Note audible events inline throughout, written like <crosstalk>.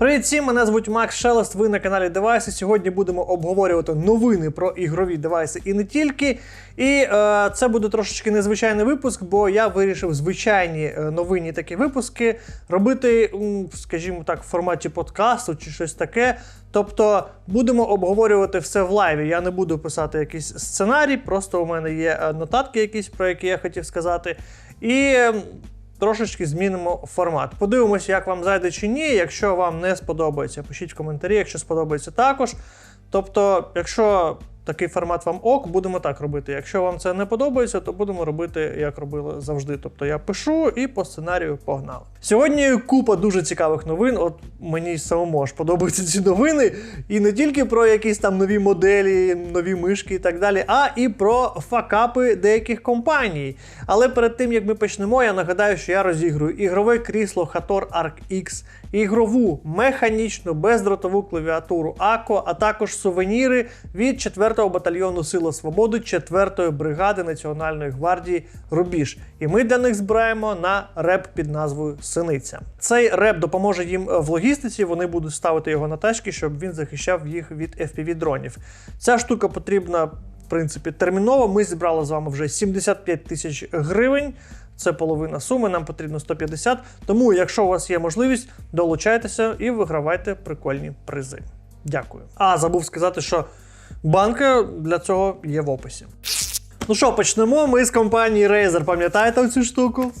Привіт всім, мене звуть Макс Шелест. Ви на каналі Девайси. Сьогодні будемо обговорювати новини про ігрові девайси і не тільки. І е, це буде трошечки незвичайний випуск, бо я вирішив звичайні е, новинні такі випуски робити, скажімо так, в форматі подкасту чи щось таке. Тобто будемо обговорювати все в лайві. Я не буду писати якийсь сценарій, просто у мене є е, нотатки якісь, про які я хотів сказати. І трошечки змінимо формат. Подивимося, як вам зайде чи ні. Якщо вам не сподобається, пишіть в коментарі, якщо сподобається також. Тобто, якщо такий формат вам ок, будемо так робити. Якщо вам це не подобається, то будемо робити, як робили завжди. Тобто я пишу і по сценарію погнали. Сьогодні купа дуже цікавих новин. От мені самому ж подобаються ці новини. І не тільки про якісь там нові моделі, нові мишки і так далі, а і про факапи деяких компаній. Але перед тим як ми почнемо, я нагадаю, що я розіграю ігрове крісло Hator Arc X, ігрову механічну бездротову клавіатуру АКО, а також сувеніри від 4-го батальйону Сила Свободи 4-ї бригади Національної гвардії Рубіж. І ми для них збираємо на реп під назвою Синиця. Цей реп допоможе їм в логістиці. Вони будуть ставити його на тачки, щоб він захищав їх від fpv дронів. Ця штука потрібна. В принципі, терміново ми зібрали з вами вже 75 тисяч гривень. Це половина суми, нам потрібно 150. Тому, якщо у вас є можливість, долучайтеся і вигравайте прикольні призи. Дякую. А забув сказати, що банка для цього є в описі. Ну що, почнемо. Ми з компанії Razer. Пам'ятаєте цю штуку?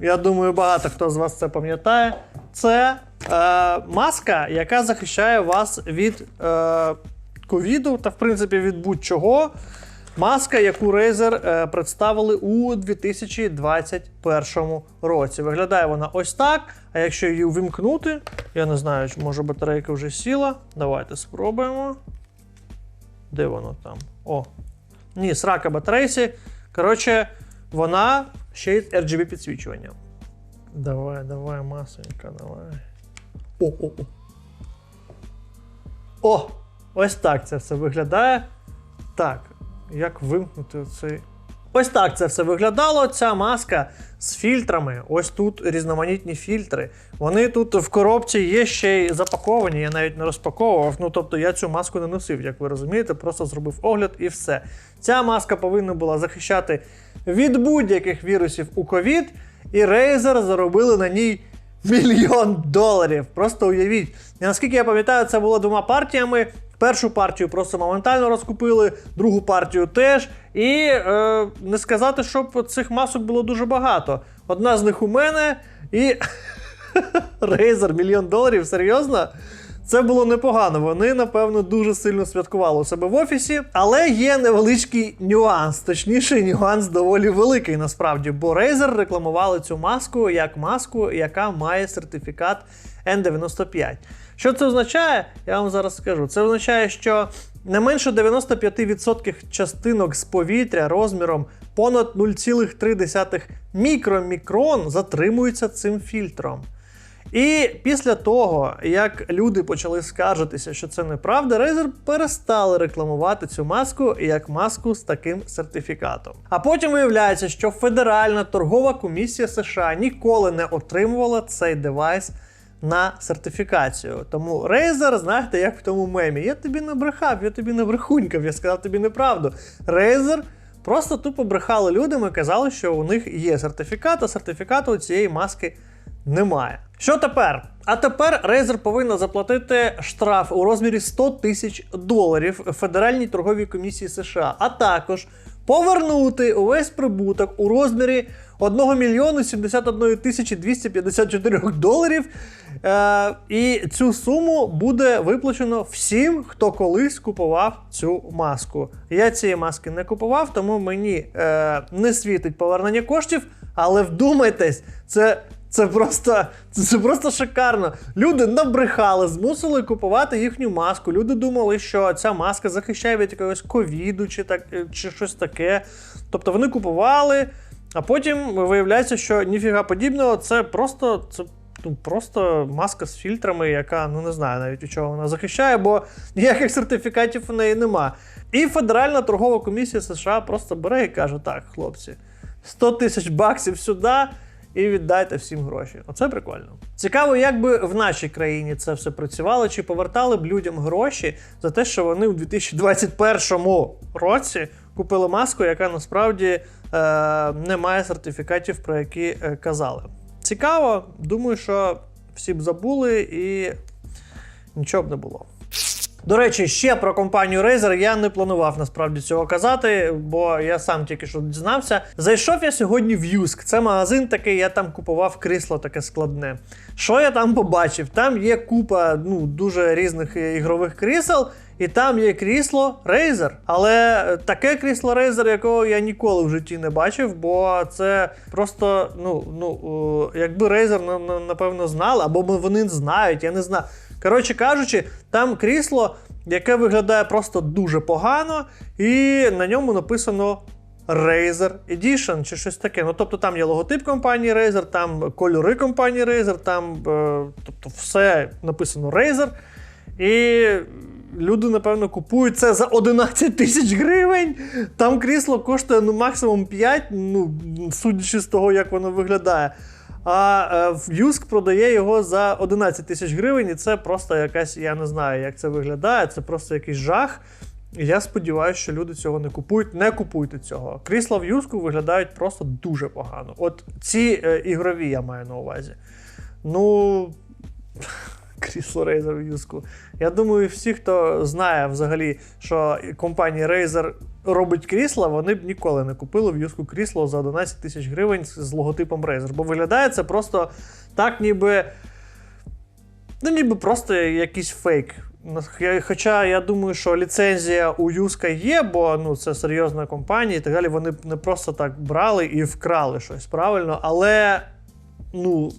Я думаю, багато хто з вас це пам'ятає. Це е, маска, яка захищає вас від е, ковіду та, в принципі, від будь-чого. Маска, яку Razer е, представили у 2021 році. Виглядає вона ось так. А якщо її увімкнути, я не знаю, може батарейка вже сіла. Давайте спробуємо. Де воно там? О. Ні, срака батарейці. Коротше, вона ще й RGB підсвічуванням. Давай, давай, масенька, давай. О, о, о. О! Ось так це все виглядає. Так, як вимкнути цей. Ось так це все виглядало. Ця маска з фільтрами. Ось тут різноманітні фільтри. Вони тут в коробці є ще й запаковані, я навіть не розпаковував. Ну тобто я цю маску не носив, як ви розумієте, просто зробив огляд і все. Ця маска повинна була захищати від будь-яких вірусів у ковід, і Razer заробили на ній мільйон доларів. Просто уявіть. І наскільки я пам'ятаю, це було двома партіями. Першу партію просто моментально розкупили, другу партію теж. І е, не сказати, щоб цих масок було дуже багато. Одна з них у мене і <laughs> Razer мільйон доларів, серйозно? Це було непогано. Вони, напевно, дуже сильно святкували у себе в офісі. Але є невеличкий нюанс. Точніше, нюанс доволі великий насправді, бо Razer рекламували цю маску як маску, яка має сертифікат N95. Що це означає? Я вам зараз скажу. Це означає, що не менше 95% частинок з повітря розміром понад 0,3 мікромікрон затримуються цим фільтром. І після того, як люди почали скаржитися, що це неправда, Razer перестали рекламувати цю маску як маску з таким сертифікатом. А потім виявляється, що Федеральна торгова комісія США ніколи не отримувала цей девайс на сертифікацію. Тому Razer, знаєте, як в тому мемі, я тобі не брехав, я тобі не брехунькав, я сказав тобі неправду. Razer просто тупо брехали людям і казали, що у них є сертифікат, а сертифікату у цієї маски немає. Що тепер? А тепер Razer повинна заплатити штраф у розмірі 100 тисяч доларів Федеральній торговій комісії США, а також повернути увесь прибуток у розмірі 1 мільйону 71 тисячі 254 доларів. Е, і цю суму буде виплачено всім, хто колись купував цю маску. Я цієї маски не купував, тому мені е, не світить повернення коштів, але вдумайтесь, це. Це просто це, це просто шикарно. Люди набрехали, змусили купувати їхню маску. Люди думали, що ця маска захищає від якогось ковіду чи так чи щось таке. Тобто вони купували, а потім виявляється, що ніфіга подібного, це просто це ну, просто маска з фільтрами, яка ну не знаю навіть у чого вона захищає, бо ніяких сертифікатів у неї нема. І Федеральна торгова комісія США просто бере і каже: так, хлопці, 100 тисяч баксів сюди. і віддайте всім гроші. Оце прикольно. Цікаво, як би в нашій країні це все працювало, чи повертали б людям гроші за те, що вони у 2021 році купили маску, яка насправді е, не має сертифікатів, про які е, казали. Цікаво, думаю, що всі б забули і нічого б не було. До речі, ще про компанію Razer я не планував насправді цього казати, бо я сам тільки що дізнався. Зайшов я сьогодні в Юск. Це магазин такий, я там купував крісло таке складне. Що я там побачив? Там є купа ну, дуже різних ігрових крісел. І там є крісло Razer. Але е, таке крісло Razer, якого я ніколи в житті не бачив, бо це просто, ну, ну, якби Razer, на- на- напевно, знали, або вони знають, я не знаю. Коротше кажучи, там крісло, яке виглядає просто дуже погано, і на ньому написано Razer Edition чи щось таке. Ну, тобто там є логотип компанії Razer, там кольори компанії Razer, там е, тобто все написано Razer. І люди, напевно, купують це за 11 тисяч гривень. Там крісло коштує ну, максимум 5, ну, судячи з того, як воно виглядає. А е, Юск продає його за 11 тисяч гривень, і це просто якась, я не знаю, як це виглядає, це просто якийсь жах. І я сподіваюся, що люди цього не купують. Не купуйте цього. Крісла в Юску виглядають просто дуже погано. От ці е, ігрові я маю на увазі. Ну. Крісло Razer Юску. Я думаю, всі, хто знає взагалі, що компанія Razer робить крісла, вони б ніколи не купили в Юску крісло за 11 тисяч гривень з логотипом Razer. Бо виглядає це просто так, ніби. Ну, ніби просто якийсь фейк. Хоча я думаю, що ліцензія у Юска є, бо ну, це серйозна компанія і так далі. Вони не просто так брали і вкрали щось правильно. Але, ну.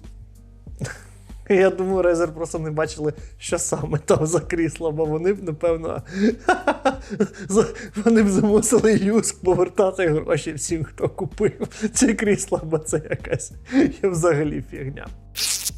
Я думаю, Razer просто не бачили, що саме там за крісло, бо вони б, напевно, <laughs> вони б замусили Юск повертати гроші всім, хто купив ці крісла, бо це якась є взагалі фігня.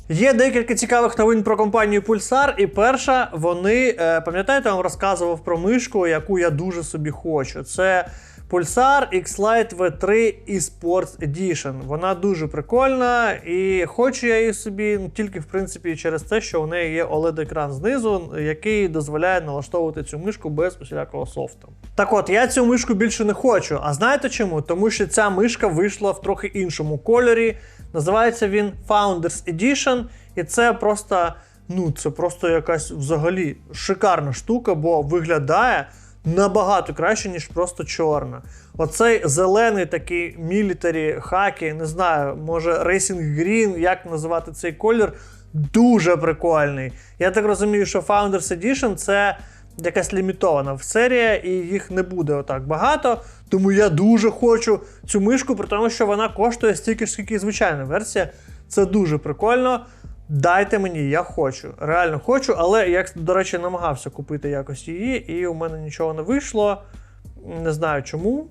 Є декілька цікавих новин про компанію Pulsar, і перша, вони, е, пам'ятаєте, я вам розказував про мишку, яку я дуже собі хочу. Це Pulsar X-Lite V3 eSports Edition. Вона дуже прикольна, і хочу я її собі ну, тільки в принципі через те, що у неї є OLED-екран знизу, який дозволяє налаштовувати цю мишку без усілякого софту. Так от, я цю мишку більше не хочу. А знаєте чому? Тому що ця мишка вийшла в трохи іншому кольорі. Називається він Founders Edition, і це просто, ну, це просто якась взагалі шикарна штука, бо виглядає набагато краще, ніж просто чорна. Оцей зелений такий мілітарі хакі, не знаю, може Racing Green, як називати цей колір, дуже прикольний. Я так розумію, що Founders Edition це якась лімітована серія, і їх не буде отак багато. Тому я дуже хочу цю мишку, при тому, що вона коштує стільки ж, скільки і звичайна версія. Це дуже прикольно. Дайте мені, я хочу. Реально хочу, але я, до речі, намагався купити якось її, і у мене нічого не вийшло. Не знаю чому.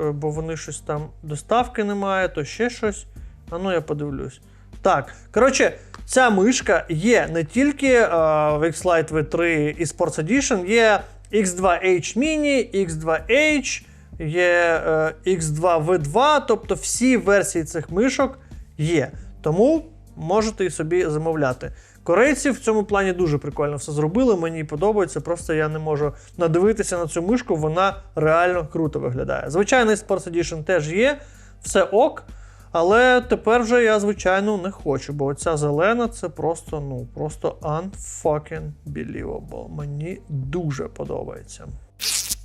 Е, Бо вони щось там доставки немає, то ще щось. А ну я подивлюсь. Так, коротше, ця мишка є не тільки е, в X-Lite V3 eSports Edition, є X2H Mini, X2H, є е, X2V2, тобто всі версії цих мишок є. Тому можете і собі замовляти. Корейці в цьому плані дуже прикольно все зробили. Мені подобається, просто я не можу надивитися на цю мишку, вона реально круто виглядає. Звичайний Sports Edition теж є, все ок. Але тепер вже я, звичайно, не хочу, бо оця зелена це просто, ну, просто unfucking believable. Мені дуже подобається.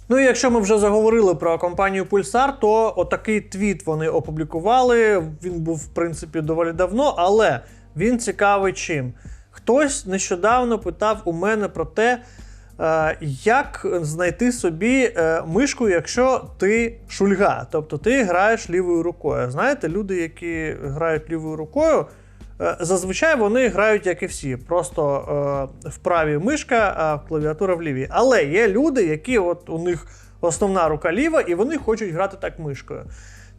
Ну і якщо ми вже заговорили про компанію Pulsar, то отакий твіт вони опублікували. Він був, в принципі, доволі давно, але він цікавий чим. Хтось нещодавно питав у мене про те, е, як знайти собі е, мишку, якщо ти шульга, тобто ти граєш лівою рукою. Знаєте, люди, які грають лівою рукою, зазвичай вони грають, як і всі, просто е, вправі мишка, а клавіатура в лівій. Але є люди, які от у них основна рука ліва, і вони хочуть грати так мишкою.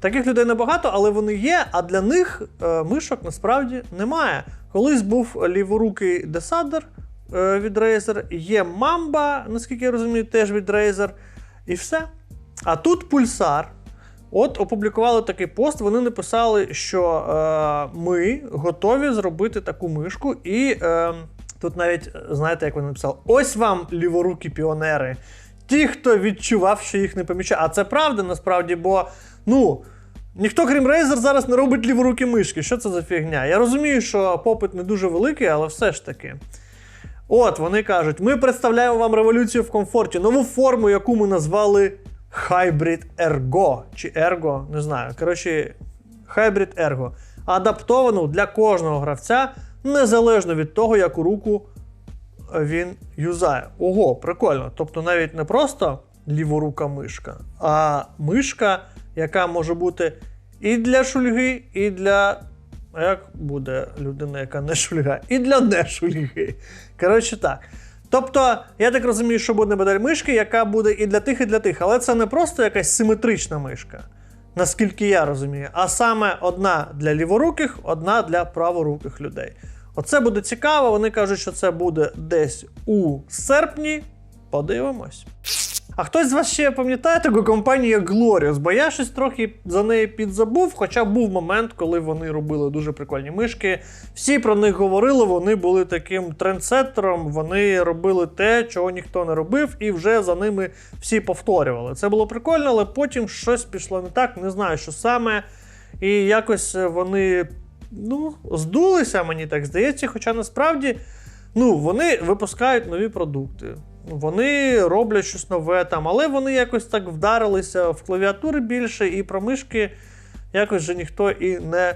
Таких людей небагато, але вони є, а для них е, мишок насправді немає. Колись був ліворукий десадер е, від Razer, є Mamba, наскільки я розумію, теж від Razer, і все. А тут пульсар. От опублікували такий пост. Вони написали, що е, ми готові зробити таку мишку, і е, тут навіть знаєте, як вони написали: ось вам ліворукі піонери. Ті, хто відчував, що їх не помічає. А це правда насправді, бо ну. Ніхто, крім Razer, зараз не робить ліворукі мишки. Що це за фігня? Я розумію, що попит не дуже великий, але все ж таки. От, вони кажуть: ми представляємо вам революцію в комфорті, нову форму, яку ми назвали Hybrid Ergo. Чи Ergo, не знаю. Коротше, Hybrid Ergo. Адаптовану для кожного гравця, незалежно від того, яку руку він юзає. Ого, прикольно. Тобто навіть не просто ліворука мишка, а мишка, яка може бути і для шульги, і для. А як буде людина, яка не шульга? І для не шульги. Коротше так. Тобто, я так розумію, що буде модель мишки, яка буде і для тих, і для тих. Але це не просто якась симетрична мишка, наскільки я розумію, а саме одна для ліворуких, одна для праворуких людей. Оце буде цікаво. Вони кажуть, що це буде десь у серпні. Подивимось. А хтось з вас ще пам'ятає таку компанію як Glorious, бо я щось трохи за неї підзабув, хоча був момент, коли вони робили дуже прикольні мишки. Всі про них говорили, вони були таким трендсеттером, вони робили те, чого ніхто не робив, і вже за ними всі повторювали. Це було прикольно, але потім щось пішло не так, не знаю, що саме. І якось вони ну, здулися, мені так здається, хоча насправді ну, вони випускають нові продукти. Вони роблять щось нове там, але вони якось так вдарилися в клавіатури більше, і про мишки якось же ніхто і не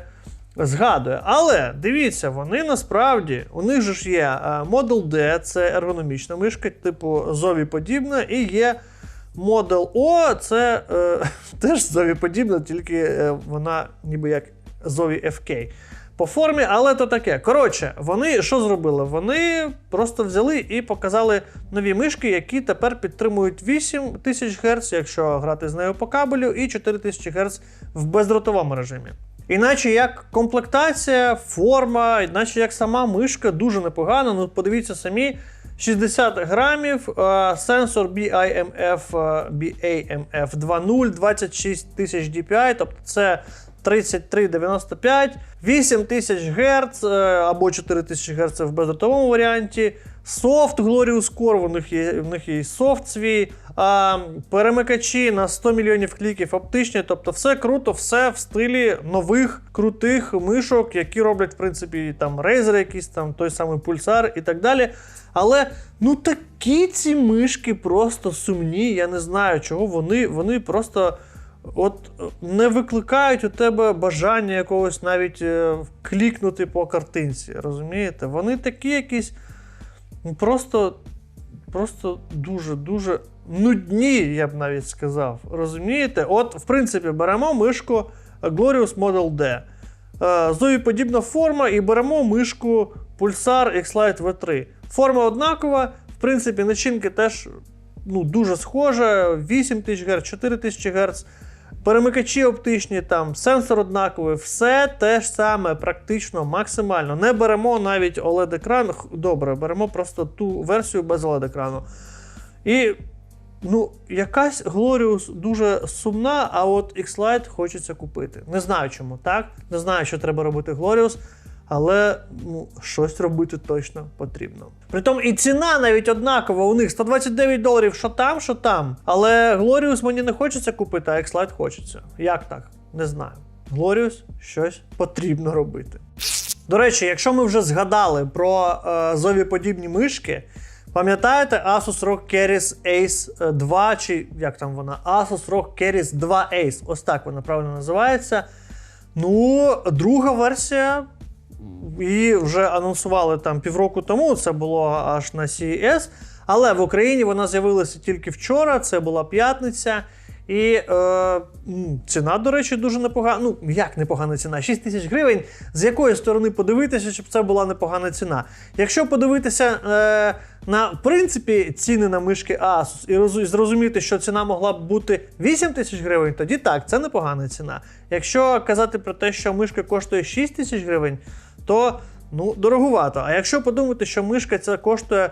згадує. Але дивіться, вони насправді, у них же ж є е, Model D, це ергономічна мишка, типу Зові подібна, і є Model O, це е, <laughs> теж Зові подібна, тільки е, вона ніби як Зові FK по формі, але то таке. Коротше, вони що зробили? Вони просто взяли і показали нові мишки, які тепер підтримують 8000 Гц, якщо грати з нею по кабелю, і 4000 Гц в бездротовому режимі. Іначе як комплектація, форма, іначе як сама мишка дуже непогана. Ну, подивіться самі. 60 грамів, е, сенсор BIMF, BAMF 2.0, 26 тисяч DPI, тобто це 3395, 8000 Гц або 4000 Гц в бездротовому варіанті. Софт Glorious Core, в них є, в них є софт свій. А, перемикачі на 100 мільйонів кліків оптичні, тобто все круто, все в стилі нових крутих мишок, які роблять, в принципі, там Razer якийсь там той самий пульсар і так далі. Але ну такі ці мишки просто сумні. Я не знаю, чого вони, вони просто. От не викликають у тебе бажання якогось навіть е, клікнути по картинці. Розумієте? Вони такі якісь ну, просто просто дуже-дуже нудні, я б навіть сказав. Розумієте? От, в принципі, беремо мишку Glorious Model D. Е, Зові подібна форма, і беремо мишку Pulsar X-Lite V3. Форма однакова, в принципі, начинки теж ну, дуже схожа: 8000 Гц, 4000 Гц. Перемикачі оптичні, там, сенсор однаковий, все те ж саме, практично максимально. Не беремо навіть OLED-екран. Добре, беремо просто ту версію без OLED-екрану. І ну, якась Glorious дуже сумна, а от X-Lite хочеться купити. Не знаю чому, так? Не знаю, що треба робити Glorious. Але ну, щось робити точно потрібно. Притом і ціна навіть однакова у них 129 доларів, що там, що там. Але Glorious мені не хочеться купити, а X-Lite хочеться. Як так? Не знаю. Glorious щось потрібно робити. До речі, якщо ми вже згадали про е, зовіподібні мишки, пам'ятаєте Asus ROG Keris Ace 2, чи як там вона? Asus ROG Keris 2 Ace. Ось так вона правильно називається. Ну, друга версія. Її вже анонсували там півроку тому, це було аж на CES. Але в Україні вона з'явилася тільки вчора, це була п'ятниця. І е, ціна, до речі, дуже непогана. Ну, як непогана ціна? 6 тисяч гривень. З якої сторони подивитися, щоб це була непогана ціна. Якщо подивитися е, на в принципі ціни на мишки Asus і роз, зрозуміти, що ціна могла б бути 8 тисяч гривень, тоді так, це непогана ціна. Якщо казати про те, що мишка коштує 6 тисяч гривень, то Ну, дороговато. А якщо подумати, що мишка ця коштує е,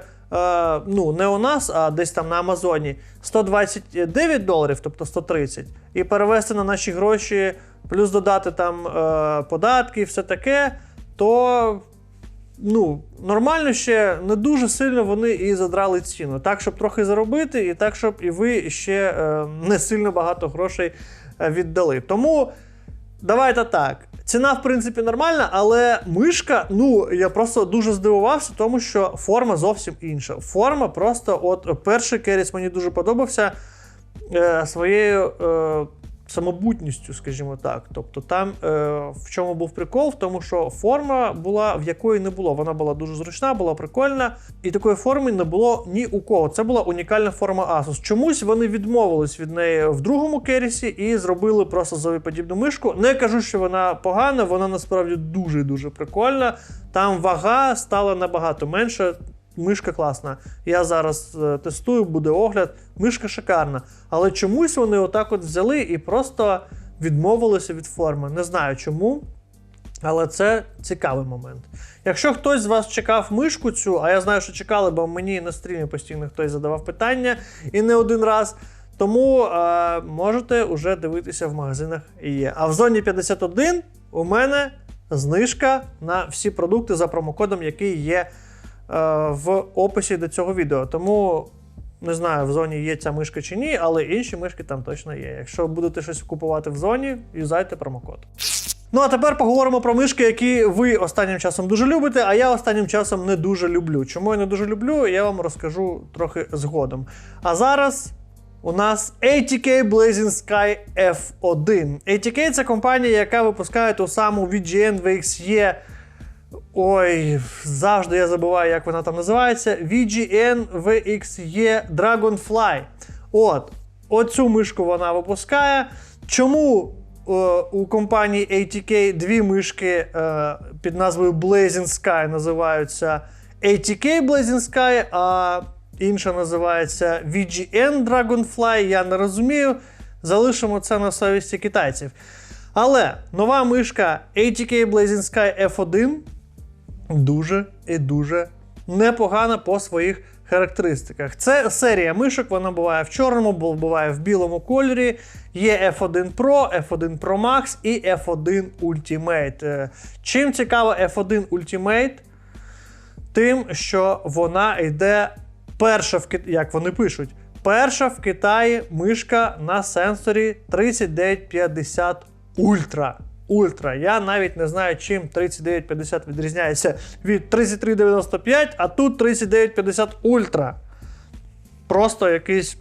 ну, не у нас, а десь там на Амазоні 129 доларів, тобто 130, і перевести на наші гроші, плюс додати там е, податки і все таке, то ну, нормально ще не дуже сильно вони і задрали ціну. Так, щоб трохи заробити, і так, щоб і ви ще е, не сильно багато грошей е, віддали. Тому давайте так. Ціна, в принципі, нормальна, але мишка, ну, я просто дуже здивувався, тому що форма зовсім інша. Форма просто, от перший керіс мені дуже подобався е, своєю е, самобутністю, скажімо так. Тобто там е, в чому був прикол, в тому, що форма була, в якої не було. Вона була дуже зручна, була прикольна, і такої форми не було ні у кого. Це була унікальна форма Asus. Чомусь вони відмовились від неї в другому керісі і зробили просто зовіподібну мишку. Не кажу, що вона погана, вона насправді дуже дуже прикольна. Там вага стала набагато менше. Мишка класна. Я зараз е, тестую, буде огляд. Мишка шикарна. Але чомусь вони отак от взяли і просто відмовилися від форми. Не знаю чому. Але це цікавий момент. Якщо хтось з вас чекав мишку цю, а я знаю, що чекали, бо мені на стрімі постійно хтось задавав питання і не один раз. Тому е, можете вже дивитися в магазинах і є. А в зоні 51 у мене знижка на всі продукти за промокодом, який є в описі до цього відео. Тому не знаю, в зоні є ця мишка чи ні, але інші мишки там точно є. Якщо будете щось купувати в зоні, юзайте промокод. Ну а тепер поговоримо про мишки, які ви останнім часом дуже любите, а я останнім часом не дуже люблю. Чому я не дуже люблю, я вам розкажу трохи згодом. А зараз у нас ATK Blazing Sky F1. ATK це компанія, яка випускає ту саму VGN VXE. Ой, завжди я забуваю, як вона там називається. VGN VXE Dragonfly. От, оцю мишку вона випускає. Чому е, у компанії ATK дві мишки е, під назвою Blazing Sky називаються ATK Blazing Sky, а інша називається VGN Dragonfly? Я не розумію. Залишимо це на совісті китайців. Але нова мишка ATK Blazing Sky F1 дуже і дуже непогана по своїх характеристиках. Це серія мишок, вона буває в чорному, буває в білому кольорі. Є F1 Pro, F1 Pro Max і F1 Ultimate. Е, Чим цікава F1 Ultimate? Тим, що вона йде перша в Китаї, як вони пишуть, перша в Китаї мишка на сенсорі 3950 Ultra. Ультра. Я навіть не знаю, чим 3950 відрізняється від 3395, а тут 3950 Ультра. Просто якийсь,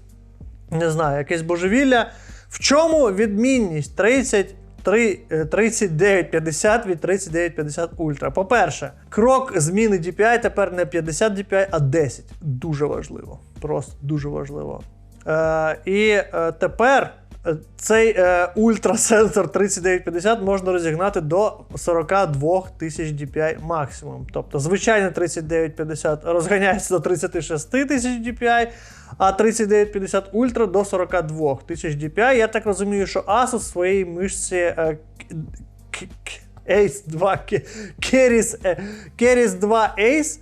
не знаю, якесь божевілля. В чому відмінність 33, е, 3950 від 3950 Ультра? По-перше, крок зміни DPI тепер не 50 DPI, а 10. Дуже важливо. Просто дуже важливо. Е, і е, тепер е, цей е, ультрасенсор 3950 можна розігнати до 42 тисяч DPI максимум. Тобто звичайний 3950 розганяється до 36 тисяч DPI, а 3950 Ultra до 42 тисяч DPI. Я так розумію, що Asus в своїй мишці е, Ace 2 Ke- Keris, е, Keris 2 Ace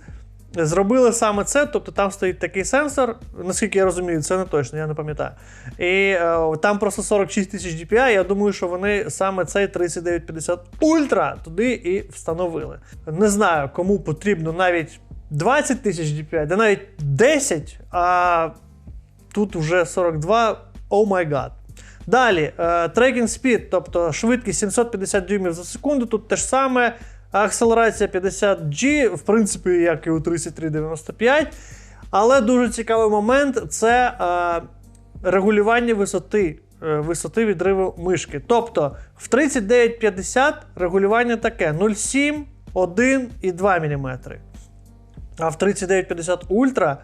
Зробили саме це, тобто там стоїть такий сенсор, наскільки я розумію, це не точно, я не пам'ятаю. І е, там просто 46 тисяч DPI. Я думаю, що вони саме цей 3950 Ultra туди і встановили. Не знаю, кому потрібно навіть 20 тисяч DPI, да навіть 10, а тут вже 42. О май гад. Далі, трекінг спід, тобто швидкість 750 дюймів за секунду, тут те ж саме. Акселерація 50G, в принципі, як і у 3395. Але дуже цікавий момент це е, регулювання висоти, е, висоти відриву мишки. Тобто в 3950 регулювання таке: 0,7, 1 і 2 мм. А в 3950 Ultra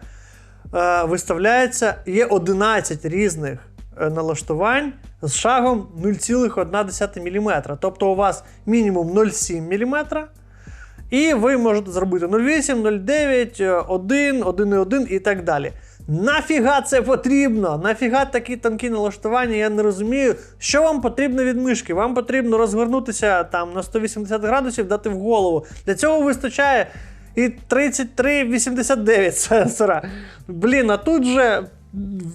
е, виставляється, є 11 різних е, налаштувань з шагом 0,1 мм. Тобто у вас мінімум 0,7 мм. І ви можете зробити 0,8, 0,9, 1, 1,1 і так далі. Нафіга це потрібно? Нафіга такі тонкі налаштування, я не розумію. Що вам потрібно від мишки? Вам потрібно розгорнутися там на 180 градусів, дати в голову. Для цього вистачає і 33,89 сенсора. Блін, а тут же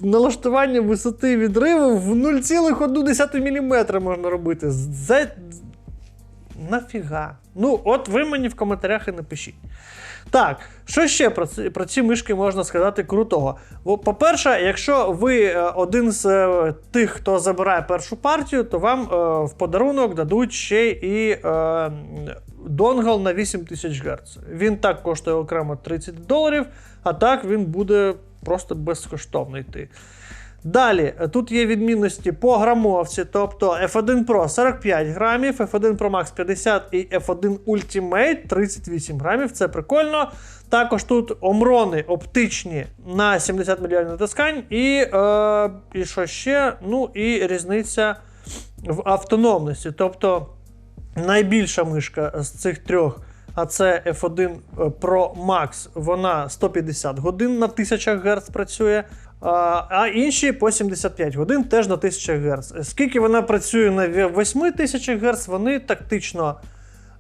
налаштування висоти відриву в 0,1 мм можна робити. За... Нафіга? Ну, от ви мені в коментарях і напишіть. Так, що ще про ці, про ці мишки можна сказати крутого? По-перше, якщо ви е, один з е, тих, хто забирає першу партію, то вам е, в подарунок дадуть ще і е, донгл на 8000 Гц. Він так коштує окремо 30 доларів, а так він буде просто безкоштовно йти. Далі, тут є відмінності по грамовці, тобто F1 Pro 45 грамів, F1 Pro Max 50 і F1 Ultimate 38 грамів. Це прикольно. Також тут омрони оптичні на 70 мільйонів натискань, і, е, і що ще? Ну і різниця в автономності. Тобто найбільша мишка з цих трьох. А це F1 Pro Max, вона 150 годин на 1000 Гц працює. А а інші по 75 годин теж на 1000 Гц. Скільки вона працює на 8000 Гц, вони тактично,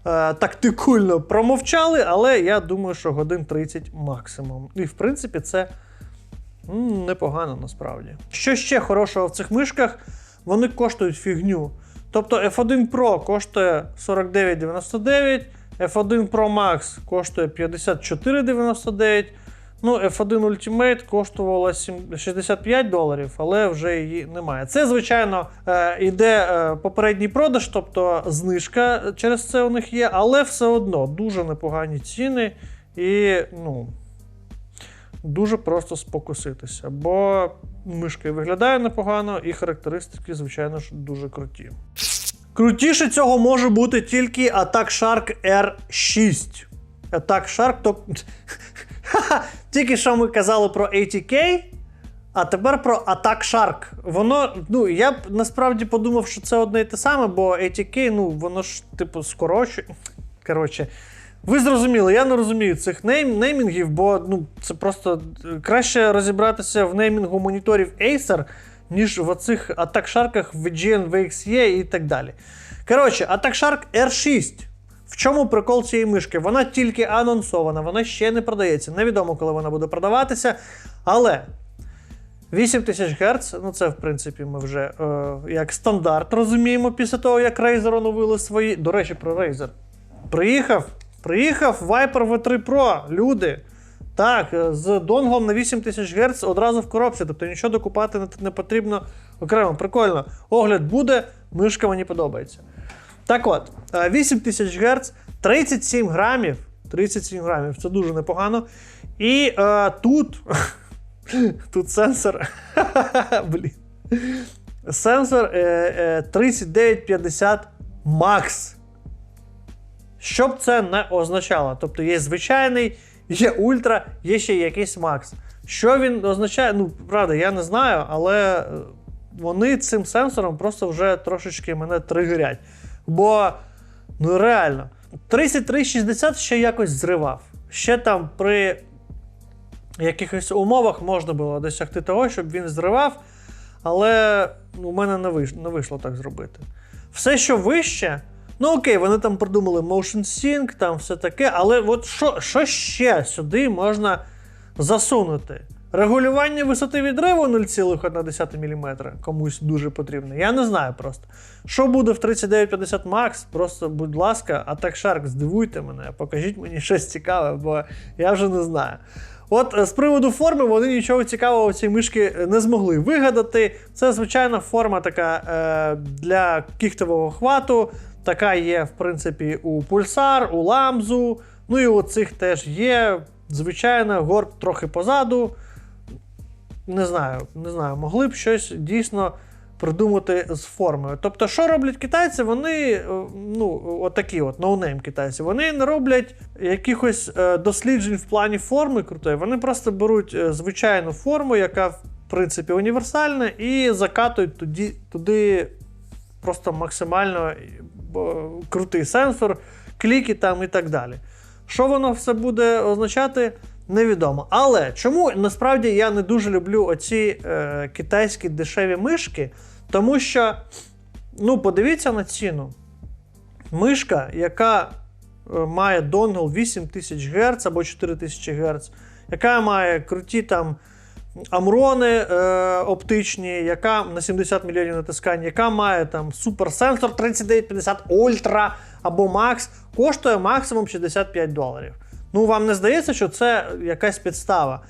е, тактикульно промовчали, але я думаю, що годин 30 максимум. І в принципі, це непогано насправді. Що ще хорошого в цих мишках? Вони коштують фігню. Тобто F1 Pro коштує 49,99, F1 Pro Max коштує 54,99. Ну, F1 Ultimate коштувала 65 доларів, але вже її немає. Це, звичайно, е, іде е, попередній продаж, тобто знижка через це у них є, але все одно дуже непогані ціни і ну, дуже просто спокуситися. Бо мишка виглядає непогано, і характеристики, звичайно ж, дуже круті. Крутіше цього може бути тільки Attack Shark R6. Attack Shark, то. <laughs> Тільки що ми казали про ATK, а тепер про Attack Shark. Воно, ну, я б насправді подумав, що це одне і те саме, бо ATK, ну, воно ж, типу, скорочує. Коротше, ви зрозуміли, я не розумію цих нейм, неймінгів, бо ну, це просто е, краще розібратися в неймінгу моніторів Acer, ніж в оцих Attack Shark, VGN, VXE і так далі. Коротше, Attack Shark R6. В чому прикол цієї мишки? Вона тільки анонсована, вона ще не продається. Невідомо, коли вона буде продаватися. Але 8000 Гц, ну це в принципі ми вже е, як стандарт розуміємо після того, як Razer оновили свої. До речі, про Razer. Приїхав, приїхав Viper V3 Pro, люди. Так, е, з донглом на 8000 Гц одразу в коробці, тобто нічого докупати не, потрібно окремо. Прикольно. Огляд буде, мишка мені подобається. Так от, е, 8000 Гц, 37 грамів. 37 грамів, це дуже непогано. І е, тут. <laughs> Тут сенсор. <laughs> Блін. Сенсор е, е, 3950 Max. Що б це не означало? Тобто є звичайний, є ультра, є ще якийсь Max. Що він означає? Ну, правда, я не знаю, але е, вони цим сенсором просто вже трошечки мене тригерять. Бо, ну реально, 3360 ще якось зривав. Ще там при якихось умовах можна було досягти того, щоб він зривав, але у мене не вийшло, не вийшло так зробити. Все, що вище, ну окей, вони там придумали Motion Sync, там все таке, але от що, що ще сюди можна засунути? Регулювання висоти відриву 0,1 мм комусь дуже потрібно. Я не знаю просто. Що буде в 3950 Max? Просто, будь ласка, Attack Shark, здивуйте мене, покажіть мені щось цікаве, бо я вже не знаю. От е, з приводу форми вони нічого цікавого цій мишки не змогли вигадати. Це звичайна форма така е, для кіхтового хвату. Така є, в принципі, у Pulsar, у Ламзу. Ну і у цих теж є. Звичайно, горб трохи позаду. Не знаю, не знаю, могли б щось дійсно придумати з формою. Тобто, що роблять китайці? Вони, е, ну, отакі от ноунейм китайці, вони не роблять якихось е, досліджень в плані форми крутої. Вони просто беруть е, звичайну форму, яка в принципі універсальна, і закатують туди, туди просто максимально крутий сенсор, кліки там і так далі. Що воно все буде означати? Невідомо. Але чому насправді я не дуже люблю оці е, китайські дешеві мишки? Тому що, ну, подивіться на ціну. Мишка, яка е, має донгл 8000 Гц або 4000 Гц, яка має круті там амрони е, оптичні, яка на 70 мільйонів натискань, яка має там суперсенсор 3950 Ультра або Max, коштує максимум 65 доларів. Ну, вам не здається, що це якась підстава.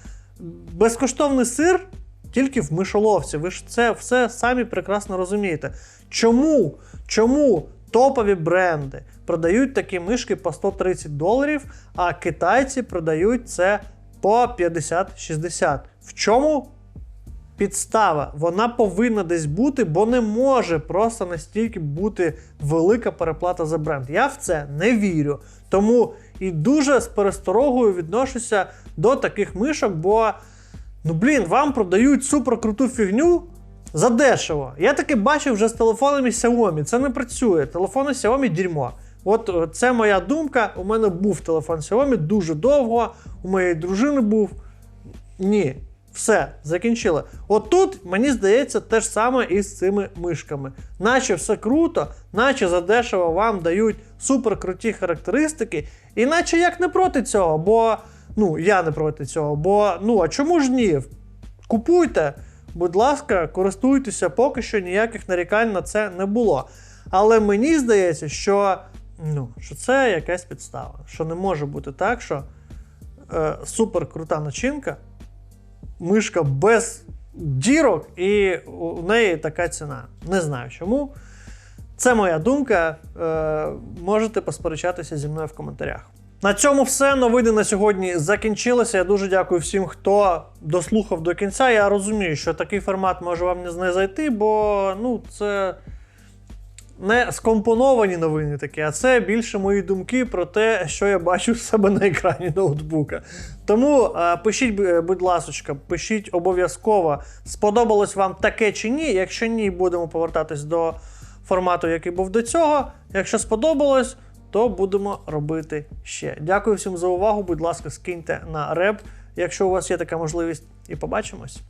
Безкоштовний сир тільки в мишоловці. Ви ж це все самі прекрасно розумієте. Чому? Чому топові бренди продають такі мишки по 130 доларів, а китайці продають це по 50-60? В чому підстава? Вона повинна десь бути, бо не може просто настільки бути велика переплата за бренд. Я в це не вірю. Тому і дуже з пересторогою відношуся до таких мишок, бо. Ну блін, вам продають суперкруту фігню за дешево. Я таки бачив вже з телефонами Xiaomi. Це не працює. Телефони Xiaomi дерьмо. От е, це моя думка. У мене був телефон Xiaomi дуже довго. У моєї дружини був. Ні. Все, закінчили. От тут, мені здається, те ж саме і з цими мишками. Наче все круто, наче задешево вам дають суперкруті характеристики, і наче як не проти цього, бо ну я не проти цього, бо ну а чому ж ні? Купуйте, будь ласка, користуйтеся, поки що ніяких нарікань на це не було. Але мені здається, що, ну, що це якась підстава, що не може бути так, що е, суперкрута начинка мишка без дірок, і у неї така ціна. Не знаю чому. Це моя думка. Е, можете посперечатися зі мною в коментарях. На цьому все. Новини на сьогодні закінчилися. Я дуже дякую всім, хто дослухав до кінця. Я розумію, що такий формат може вам не зайти, бо ну, це не скомпоновані новини такі, а це більше мої думки про те, що я бачу в себе на екрані ноутбука. Тому е, пишіть, е, будь ласка, пишіть обов'язково, сподобалось вам таке чи ні. Якщо ні, будемо повертатись до формату, який був до цього. Якщо сподобалось, то будемо робити ще. Дякую всім за увагу. Будь ласка, скиньте на реп, якщо у вас є така можливість, і побачимось.